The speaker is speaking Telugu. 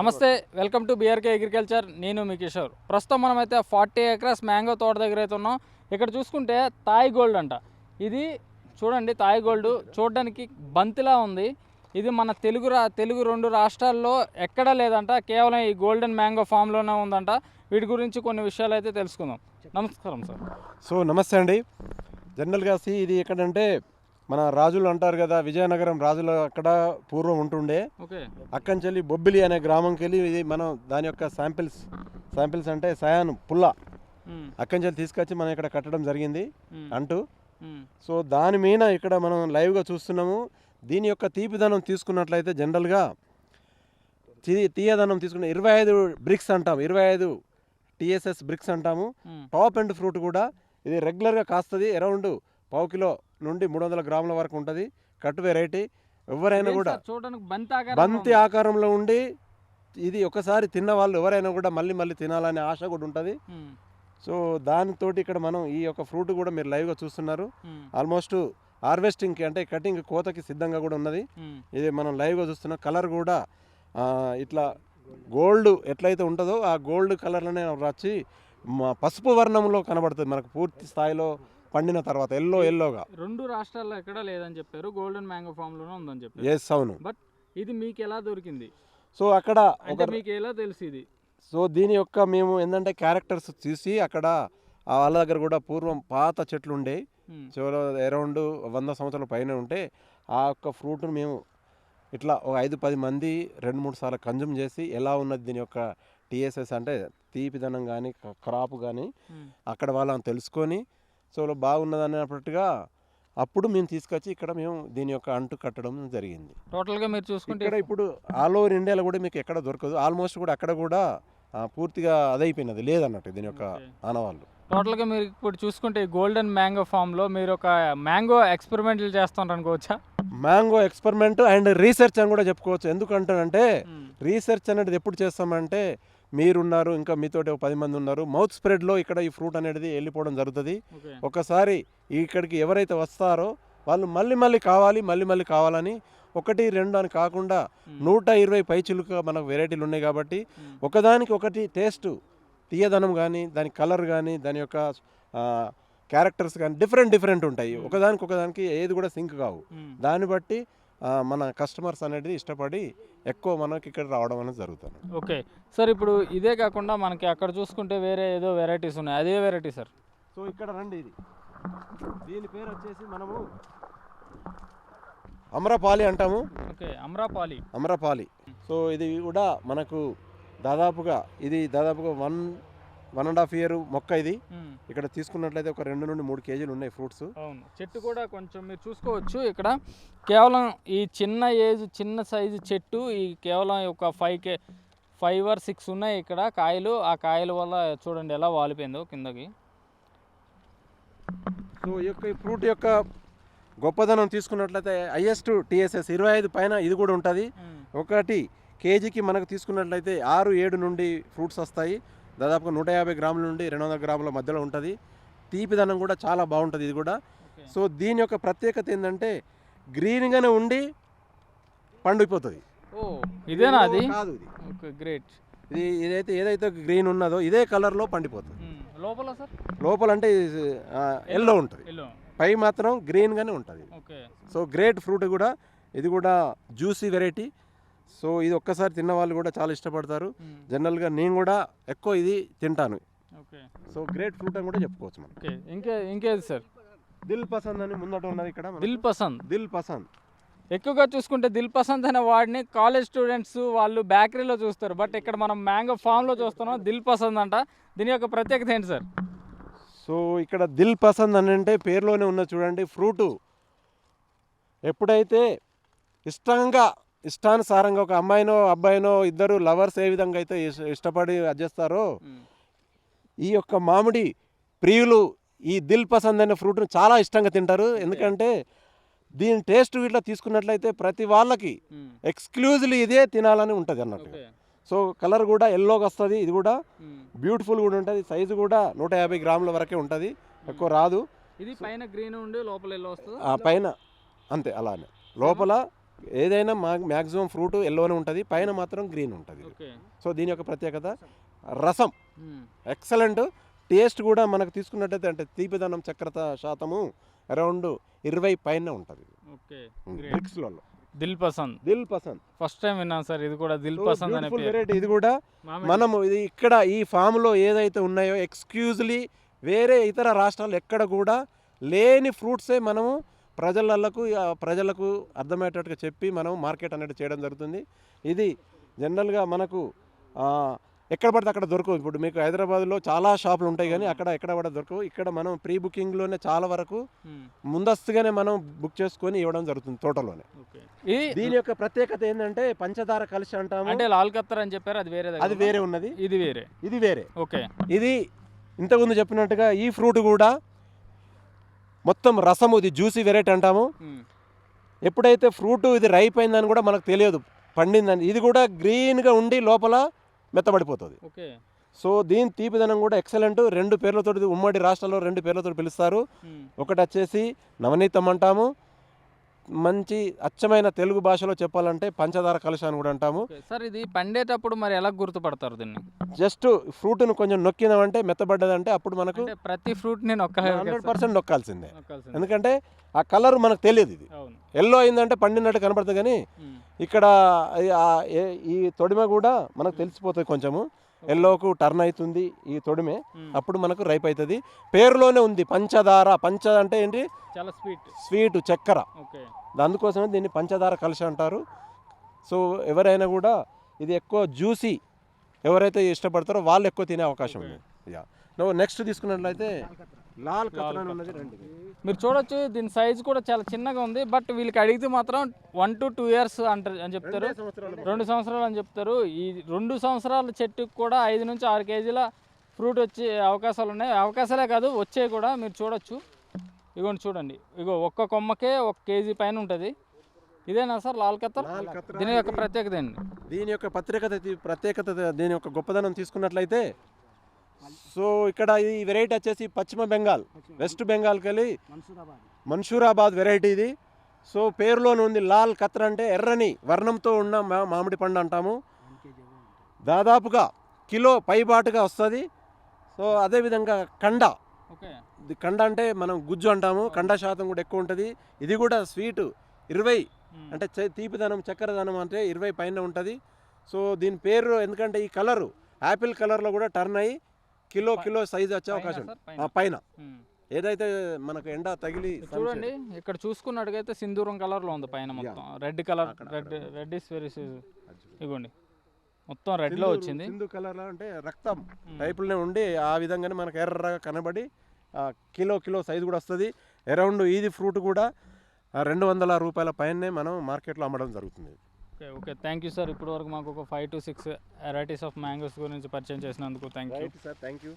నమస్తే వెల్కమ్ టు బీఆర్కే అగ్రికల్చర్ నేను మీ కిషోర్. ప్రస్తుతం మనమైతే ఫార్టీ ఎకరస్ మ్యాంగో తోట దగ్గర అయితే ఉన్నాం. ఇక్కడ చూసుకుంటే తాయ్ గోల్డ్ అంట. ఇది చూడండి తాయ్ గోల్డ్ చూడడానికి బంతిలా ఉంది. ఇది మన తెలుగు రా తెలుగు రెండు రాష్ట్రాల్లో ఎక్కడా లేదంట. కేవలం ఈ గోల్డెన్ మ్యాంగో ఫామ్లోనే ఉందంట. వీటి గురించి కొన్ని విషయాలు అయితే తెలుసుకుందాం. నమస్కారం సార్. సో నమస్తే అండి. జనరల్గా ఇది ఎక్కడంటే మన రాజులు అంటారు కదా విజయనగరం రాజులు అక్కడ పూర్వం ఉంటుండే. అక్కడి బొబ్బిలి అనే గ్రామంకి వెళ్ళి ఇది మనం దాని యొక్క శాంపిల్స్ శాంపిల్స్ అంటే సయాన్ పుల్ల అక్కడి తీసుకొచ్చి మనం ఇక్కడ కట్టడం జరిగింది అంటూ. సో దాని మీద ఇక్కడ మనం లైవ్గా చూస్తున్నాము. దీని యొక్క తీపిదనం తీసుకున్నట్లయితే జనరల్గా తీ తీయదనం తీసుకున్న ఇరవై ఐదు బ్రిక్స్ అంటాం ఇరవై ఐదు టీఎస్ఎస్ బ్రిక్స్ అంటాము. టాప్ అండ్ ఫ్రూట్ కూడా ఇది రెగ్యులర్గా కాస్తుంది. అరౌండ్ కిలో నుండి మూడు వందల గ్రాముల వరకు ఉంటుంది. కట్ వెరైటీ ఎవరైనా కూడా చూడడానికి బంతి ఆకారంలో ఉండి ఇది ఒకసారి తిన్న వాళ్ళు ఎవరైనా కూడా మళ్ళీ మళ్ళీ తినాలనే ఆశ కూడా ఉంటుంది. సో దానితోటి ఇక్కడ మనం ఈ యొక్క ఫ్రూట్ కూడా మీరు లైవ్గా చూస్తున్నారు. ఆల్మోస్ట్ హార్వెస్టింగ్కి అంటే కటింగ్ కోతకి సిద్ధంగా కూడా ఉన్నది. ఇది మనం లైవ్గా చూస్తున్నాం కలర్ కూడా ఇట్లా గోల్డ్ ఎట్లయితే ఉంటుందో ఆ గోల్డ్ కలర్లోనే వచ్చి మ- పసుపు వర్ణంలో కనబడుతుంది. మనకు పూర్తి స్థాయిలో పండిన తర్వాత ఎల్లో ఎల్లోగా. రెండు రాష్ట్రాల్లో ఎక్కడా లేదని చెప్పారు. గోల్డెన్ మ్యాంగో ఫామ్లోనే ఉందని చెప్పారు. ఎస్ అవును. బట్ ఇది మీకు ఎలా దొరికింది? సో అక్కడ ఒక మీకు ఎలా తెలుసు ఇది సో దీని యొక్క మేము ఏంటంటే క్యారెక్టర్స్ చూసి అక్కడ వాళ్ళ దగ్గర కూడా పూర్వం పాత చెట్లు ఉండే. చివరి అరౌండ్ వంద సంవత్సరాల పైన ఉంటే ఆ యొక్క ఫ్రూట్ను మేము ఇట్లా ఒక ఐదు పది మంది రెండు మూడు సార్లు కన్జ్యూమ్ చేసి ఎలా ఉన్నది దీని యొక్క టీఎస్ఎస్ అంటే తీపిదనం కానీ క్రాప్ కానీ అక్కడ వాళ్ళని తెలుసుకొని సో బాగున్నది అన్నట్టుగా అప్పుడు మేము తీసుకొచ్చి ఇక్కడ మేము దీని యొక్క అంటు కట్టడం జరిగింది. టోటల్గా మీరు చూసుకుంటే ఇక్కడ ఇప్పుడు ఆల్ ఓవర్ ఇండియాలో కూడా మీకు ఎక్కడ దొరకదు. ఆల్మోస్ట్ కూడా అక్కడ కూడా పూర్తిగా అదైపోయినది లేదన్నట్టు దీని యొక్క. ఆనవాళ్ళు. టోటల్గా మీరు ఇప్పుడు చూసుకుంటే గోల్డెన్ మ్యాంగో ఫామ్లో మీరు ఒక మ్యాంగో ఎక్స్పెరిమెంట్లు చేస్తుంటారు అనుకోవచ్చా? మ్యాంగో ఎక్స్పెరిమెంట్ అండ్ రీసెర్చ్ అని కూడా చెప్పుకోవచ్చు. ఎందుకంటానంటే రీసెర్చ్ అనేది ఎప్పుడు చేస్తామంటే మీరున్నారు ఇంకా మీతోటి ఒక పది మంది ఉన్నారు. మౌత్ స్ప్రెడ్లో ఇక్కడ ఈ ఫ్రూట్ అనేది వెళ్ళిపోవడం జరుగుతుంది. ఒకసారి ఇక్కడికి ఎవరైతే వస్తారో వాళ్ళు మళ్ళీ మళ్ళీ కావాలి మళ్ళీ మళ్ళీ కావాలని ఒకటి రెండు అని కాకుండా నూట ఇరవై పైచిలుక మనకు వెరైటీలు ఉన్నాయి కాబట్టి ఒకదానికి ఒకటి టేస్ట్ తీయదనం కానీ దాని కలర్ కానీ దాని యొక్క క్యారెక్టర్స్ కానీ డిఫరెంట్ డిఫరెంట్ ఉంటాయి. ఒకదానికి ఒకదానికి ఏది కూడా సింక్ కావు. దాన్ని బట్టి మన కస్టమర్స్ అనేది ఇష్టపడి ఎక్కువ మనకి ఇక్కడ రావడం అనేది జరుగుతుంది. ఓకే. సార్ ఇప్పుడు ఇదే కాకుండా మనకి అక్కడ చూసుకుంటే వేరే ఏదో వెరైటీస్ ఉన్నాయి. అదే వెరైటీ సార్. సో ఇక్కడ రండి ఇది. దీని పేరు వచ్చేసి మనము అమరపాలి అంటాము. ఓకే అమ్రాపాలి. అమరపాలి. సో ఇది కూడా మనకు దాదాపుగా ఇది దాదాపుగా one one and half year మొక్క ఇది. ఇక్కడ తీసుకున్నట్లయితే ఒక రెండు నుండి మూడు కేజీలు ఉన్నాయి ఫ్రూట్స్. అవును. చెట్టు కూడా కొంచెం మీరు చూసుకోవచ్చు ఇక్కడ. కేవలం ఈ చిన్న ఏజ్ చిన్న సైజు చెట్టు ఈ కేవలం ఒక ఫైవ్ కే ఫైవ్ ఆర్ సిక్స్ ఉన్నాయి ఇక్కడ కాయలు. ఆ కాయల వల్ల చూడండి ఎలా వాలిపోయిందో కిందకి. సో ఈ యొక్క ఫ్రూట్ యొక్క గొప్పదనం తీసుకున్నట్లయితే హైయెస్ట్ టీఎస్ఎస్ ఇరవై ఐదు పైన ఇది కూడా ఉంటుంది. ఒకటి కేజీకి మనకు తీసుకున్నట్లయితే ఆరు ఏడు నుండి ఫ్రూట్స్ వస్తాయి. దాదాపుగా నూట యాభై గ్రాముల నుండి రెండు వందల గ్రాముల మధ్యలో ఉంటుంది. తీపిదనం కూడా చాలా బాగుంటుంది ఇది కూడా. సో దీని యొక్క ప్రత్యేకత ఏంటంటే గ్రీన్గానే ఉండి పండిపోతుంది. ఓ ఇదేనా అది? కాదు ఇది. గ్రేట్. ఇది ఏదైతే ఏదైతే గ్రీన్ ఉన్నదో ఇదే కలర్లో పండిపోతుంది. లోపల సార్? లోపల అంటే ఎల్లో ఉంటుంది. పై మాత్రం గ్రీన్గానే ఉంటుంది. సో గ్రేట్ ఫ్రూట్ కూడా. ఇది కూడా జ్యూసీ వెరైటీ. సో ఇది ఒక్కసారి తిన్న వాళ్ళు కూడా చాలా ఇష్టపడతారు. జనరల్గా నేను కూడా ఎక్కువ ఇది తింటాను. ఓకే. సో గ్రేట్ ఫ్రూట్ అని కూడా చెప్పుకోవచ్చు మనం. ఇంకే ఇంకేది సార్? దిల్ పసంద్ అని ముందట ఉన్నది ఇక్కడ. దిల్ పసంద్. దిల్ పసంద్. ఎక్కువగా చూసుకుంటే దిల్ పసంద్ అనే వాడిని కాలేజ్ స్టూడెంట్స్ వాళ్ళు బేకరీలో చూస్తారు. బట్ ఇక్కడ మనం మ్యాంగో ఫామ్లో చూస్తున్నాం. దిల్ పసంద్ అంట. దీని యొక్క ప్రత్యేకత ఏంటి సార్? సో ఇక్కడ దిల్ పసంద్ అని అంటే పేరులోనే ఉన్నది చూడండి. ఫ్రూటు. ఎప్పుడైతే ఇష్టంగా ఇష్టానుసారంగా ఒక అమ్మాయినో అబ్బాయినో ఇద్దరు లవర్స్ ఏ విధంగా అయితే ఇష్ట- ఇష్టపడి అడ్జేస్తారో ఈ యొక్క మామిడి ప్రియులు ఈ దిల్ పసంద్ అనే ఫ్రూట్ని చాలా ఇష్టంగా తింటారు. ఎందుకంటే దీని టేస్ట్ ఇట్లా తీసుకున్నట్లయితే ప్రతి వాళ్ళకి ఎక్స్క్లూజివ్లీ ఇదే తినాలని ఉంటుంది అన్నట్టు. సో కలర్ కూడా ఎల్లోగా వస్తుంది ఇది కూడా బ్యూటిఫుల్ కూడా ఉంటుంది సైజు కూడా నూట యాభై గ్రాముల వరకే ఉంటుంది ఎక్కువ రాదు. ఇది పైన గ్రీన్ ఉండి లోపల ఎల్లో వస్తుంది? ఆ పైన అంతే అలానే. లోపల ఏదైనా మా మ్యాక్సిమం ఫ్రూట్ ఎల్లోనే ఉంటుంది పైన మాత్రం గ్రీన్ ఉంటుంది. సో దీని యొక్క ప్రత్యేకత రసం. ఎక్సలెంట్ టేస్ట్ కూడా మనకు తీసుకున్నట్టయితే అంటే తీపిదనం చక్రత శాతము అరౌండ్ ఇరవై పైన ఉంటుంది. బ్రిక్స్లలో. దిల్ పసంద్. దిల్ పసంద్. ఫస్ట్ టైం విన్నాను సార్ ఇది కూడా దిల్ పసంద్ అనే వెరైటీ. ఇది కూడా. మనము ఇది ఇక్కడ ఈ ఫామ్లో ఏదైతే ఉన్నాయో ఎక్స్క్యూజ్లీ వేరే ఇతర రాష్ట్రాలు ఎక్కడ కూడా లేని ఫ్రూట్సే మనము ప్రజలకు ప్రజలకు అర్థమయ్యేటట్టుగా చెప్పి మనం మార్కెట్ అనేది చేయడం జరుగుతుంది. ఇది జనరల్గా మనకు ఎక్కడ పడితే అక్కడ దొరకవు. ఇప్పుడు మీకు హైదరాబాద్లో చాలా షాపులు ఉంటాయి కానీ అక్కడ ఎక్కడ పడితే దొరకవు. ఇక్కడ మనం ప్రీ బుకింగ్లోనే చాలా వరకు. ముందస్తుగానే మనం బుక్ చేసుకొని ఇవ్వడం జరుగుతుంది తోటలోనే. దీని యొక్క ప్రత్యేకత ఏంటంటే పంచదార కలిసి అంటాము. అంటే లాల్ కత్తర్ అని చెప్పారు అది వేరే అది వేరే ఉన్నది. ఇది వేరే. ఇది వేరే. ఓకే. ఇది ఇంతకుముందు చెప్పినట్టుగా ఈ ఫ్రూట్ కూడా మొత్తం రసము ఇది జ్యూసీ వెరైటీ అంటాము. ఎప్పుడైతే ఫ్రూట్ ఇది రైప్ అయిందని కూడా మనకు తెలియదు పండిందని. ఇది కూడా గ్రీన్గా ఉండి లోపల మెత్తబడిపోతుంది. ఓకే. సో దీని తీపిదనం కూడా ఎక్సలెంట్. రెండు పేర్లతో ఉమ్మడి రాష్ట్రాల్లో రెండు పేర్లతో పిలుస్తారు. ఒకటి వచ్చేసి నవనీతం అంటాము. మంచి అచ్చమైన తెలుగు భాషలో చెప్పాలంటే పంచదార కలుష అని కూడా అంటాము. సార్ ఇది పండేటప్పుడు మరి ఎలా గుర్తుపడతారు దీన్ని జస్ట్ ఫ్రూట్ను కొంచెం నొక్కినామంటే మెత్తబడ్డదంటే అప్పుడు మనకు ప్రతి ఫ్రూట్ నేను ఒక్కలే హండ్రెడ్ పర్సెంట్ నొక్కాల్సిందే. ఎందుకంటే ఆ కలర్ మనకు తెలియదు ఇది ఎల్లో అయిందంటే పండినట్టు కనపడుతుంది కానీ. ఇక్కడ ఈ తొడిమ కూడా మనకు తెలిసిపోతుంది కొంచెము ఎల్లోకు టర్న్ అవుతుంది ఈ తొడిమే. అప్పుడు మనకు రైప్ అవుతుంది. పేరులోనే ఉంది పంచదార. పంచ అంటే ఏంటి? చాలా స్వీట్. స్వీట్ చక్కెర. అందుకోసమే దీన్ని పంచదార కలిసి అంటారు. సో ఎవరైనా కూడా ఇది ఎక్కువ జ్యూసీ ఎవరైతే ఇష్టపడతారో వాళ్ళు ఎక్కువ తినే అవకాశం ఉంది. యా. నువ్వు నెక్స్ట్ తీసుకున్నట్లయితే లాల్ ఉన్నది రండి మీరు చూడొచ్చు దీని సైజ్ కూడా చాలా చిన్నగా ఉంది బట్ వీళ్ళకి అడిగితే మాత్రం వన్ టు టూ ఇయర్స్ అంటారు అని చెప్తారు. రెండే సంవత్సరాలు అని చెప్తారు. ఈ రెండు సంవత్సరాల చెట్టుకు కూడా ఐదు నుంచి ఆరు కేజీల ఫ్రూట్ వచ్చే అవకాశాలు ఉన్నాయి. అవకాశాలే కాదు వచ్చేవి కూడా మీరు చూడొచ్చు. ఇగోండి చూడండి. ఇగో ఒక్క కొమ్మకే ఒక కేజీ పైన ఉంటుంది. ఇదేనా సార్ లాల్ కత్తర్ దీని యొక్క ప్రత్యేకత ఏంటి? దీని యొక్క ప్రత్యేకత ప్రత్యేకత దీని యొక్క గొప్పదనం తీసుకున్నట్లయితే సో ఇక్కడ ఈ వెరైటీ వచ్చేసి పశ్చిమ బెంగాల్ వెస్ట్ బెంగాల్కి వెళ్ళి మన్సూరాబాద్ వెరైటీ ఇది. సో పేరులోనే ఉంది లాల్ కత్ర అంటే ఎర్రని వర్ణంతో ఉన్న మామిడి పండు అంటాము. దాదాపుగా కిలో పైబాటుగా వస్తుంది. సో అదేవిధంగా కండ. కండ అంటే మనం గుజ్జు అంటాము. కండ శాతం కూడా ఎక్కువ ఉంటుంది. ఇది కూడా స్వీటు ఇరవై అంటే తీపిదనం చక్కెరదనం అంటే ఇరవై పైన ఉంటుంది. సో దీని పేరు ఎందుకంటే ఈ కలరు యాపిల్ కలర్లో కూడా టర్న్ అయ్యి కిలో కిలో సైజు వచ్చే అవకాశం ఉంది. ఆ, పైన. ఏదైతే మనకు ఎండ తగిలి చూడండి ఇక్కడ చూసుకున్నట్టుగైతే సింధూరం కలర్లో ఉంది పైన మొత్తం. Red colour red. Red is very ఇగోండి. మొత్తం రెడ్లో వచ్చింది. సింధు కలర్ అంటే రక్తం. టైపులోనే ఉండి ఆ విధంగానే మనకు ఎర్రగా కనబడి ఆ, కిలో కిలో సైజు కూడా వస్తుంది. అరౌండ్ ఇది ఫ్రూట్ కూడా ఆ, రెండు వందల రూపాయల పైనే మనం మార్కెట్లో అమ్మడం జరుగుతుంది. Okay okay. Thank you sir ఇప్పటివరకు మాకు ఒక five to six varieties of mangoes గురించి పరిచయం చేసినందుకు thank you sir thank you